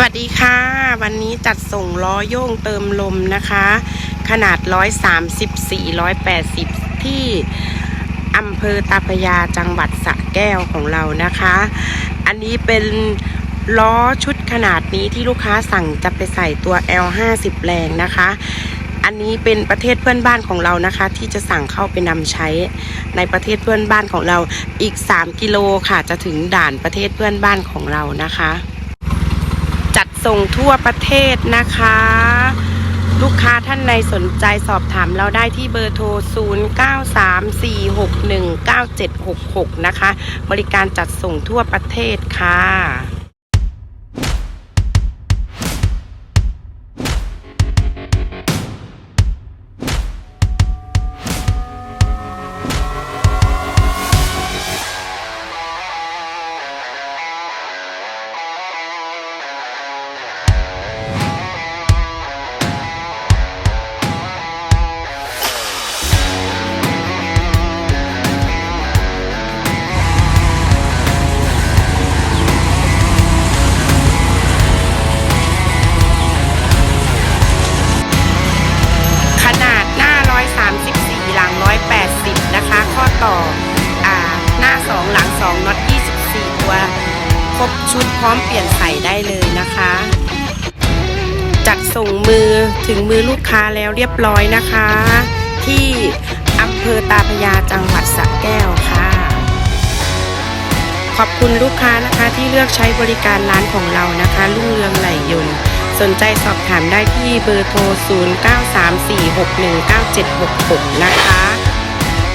สวัสดีค่ะ วันนี้จัดส่งล้อโย่งเติมลมนะคะ ขนาด 134 180 ที่อำเภอตาพยาจังหวัดสระแก้วของเรานะคะ อันนี้เป็นล้อชุดขนาดนี้ที่ลูกค้าสั่งจะไปใส่ตัว L50 แรงนะคะ อันนี้เป็นประเทศเพื่อนบ้านของเรานะคะ ที่จะสั่งเข้าไปนำใช้ในประเทศเพื่อนบ้านของเราอีก 3 กิโลค่ะจะถึงด่านประเทศเพื่อนบ้านของเรานะคะ ส่งทั่วประเทศนะคะ ลูกค้าท่านใดสนใจสอบถามเราได้ที่เบอร์โทร 0934619766 นะคะ บริการจัดส่งทั่วประเทศค่ะ หน้า2หลัง2น็อต24 ตัว ครบชุดพร้อมเปลี่ยนใส่ได้เลยนะคะ จัดส่งมือถึงมือลูกค้าแล้วเรียบร้อยนะคะ ที่อำเภอตาพยาจังหวัดสระแก้วค่ะ ขอบคุณลูกค้านะคะที่เลือกใช้บริการร้านของเรานะคะรุ่งเรืองไหลยนต์สนใจสอบถามได้ที่เบอร์โทร 0934619766 นะคะ